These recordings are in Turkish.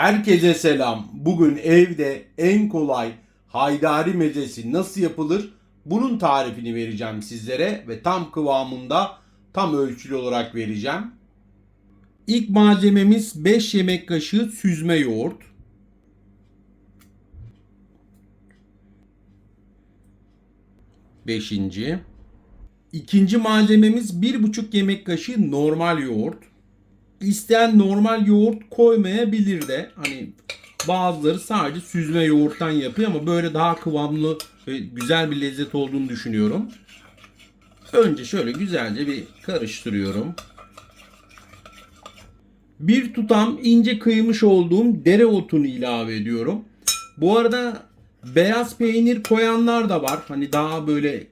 Herkese selam. Bugün evde en kolay haydari mezesi nasıl yapılır? Bunun tarifini vereceğim sizlere ve tam kıvamında tam ölçülü olarak vereceğim. İlk malzememiz 5 yemek kaşığı süzme yoğurt. Beşinci. İkinci malzememiz 1,5 yemek kaşığı normal yoğurt. İsteyen normal yoğurt koymayabilir de. Hani bazıları sadece süzme yoğurttan yapıyor ama böyle daha kıvamlı ve güzel bir lezzet olduğunu düşünüyorum. Önce şöyle güzelce bir karıştırıyorum. Bir tutam ince kıymış olduğum dereotunu ilave ediyorum. Bu arada beyaz peynir koyanlar da var. Hani daha böyle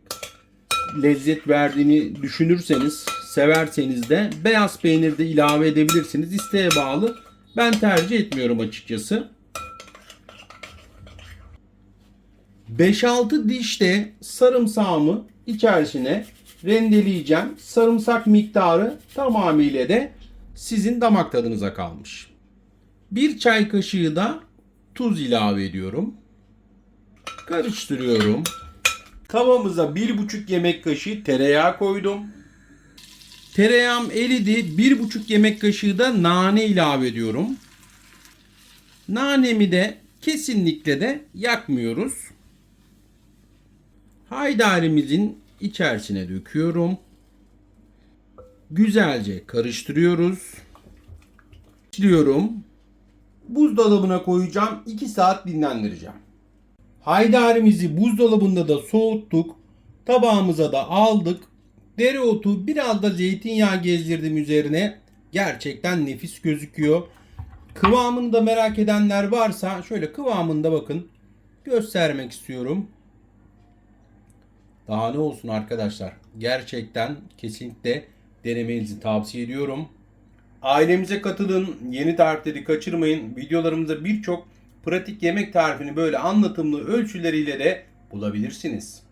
lezzet verdiğini düşünürseniz, severseniz de beyaz peynir de ilave edebilirsiniz. İsteğe bağlı. Ben tercih etmiyorum açıkçası. 5-6 diş de sarımsağımı içerisine rendeleyeceğim. Sarımsak miktarı tamamıyla de sizin damak tadınıza kalmış. Bir çay kaşığı da tuz ilave ediyorum. Karıştırıyorum. Tavamıza 1,5 yemek kaşığı tereyağı koydum. Tereyağım eridi. 1,5 yemek kaşığı da nane ilave ediyorum. Nanemi de kesinlikle de yakmıyoruz. Haydarimizin içerisine döküyorum. Güzelce karıştırıyoruz. Başlıyorum. Buzdolabına koyacağım. 2 saat dinlendireceğim. Haydarimizi buzdolabında da soğuttuk. Tabağımıza da aldık. Dereotu biraz da zeytinyağı gezdirdim üzerine. Gerçekten nefis gözüküyor. Kıvamını da merak edenler varsa şöyle kıvamında bakın göstermek istiyorum. Daha ne olsun arkadaşlar. Gerçekten kesinlikle denemenizi tavsiye ediyorum. Ailemize katılın. Yeni tarifleri kaçırmayın. Videolarımızda birçok pratik yemek tarifini böyle anlatımlı ölçüleriyle de bulabilirsiniz.